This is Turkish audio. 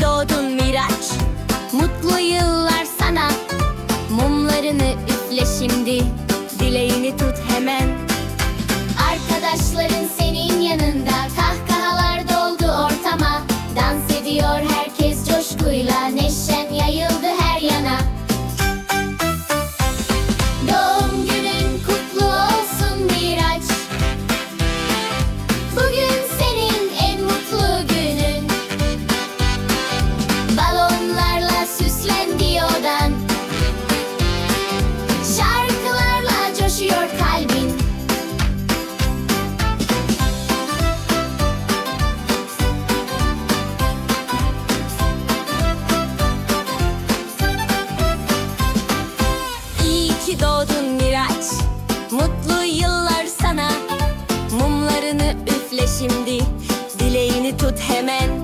doğdun Miraç. Mutlu yıllar sana. Mumlarını üfle şimdi. Dileğini tut hemen. Arkadaşların senin yanında. Kahkahalar doldu ortama. Dans ediyor herkes coşkuyla Neşen Mutlu yıllar sana. Mumlarını üfle şimdi. Dileğini tut hemen.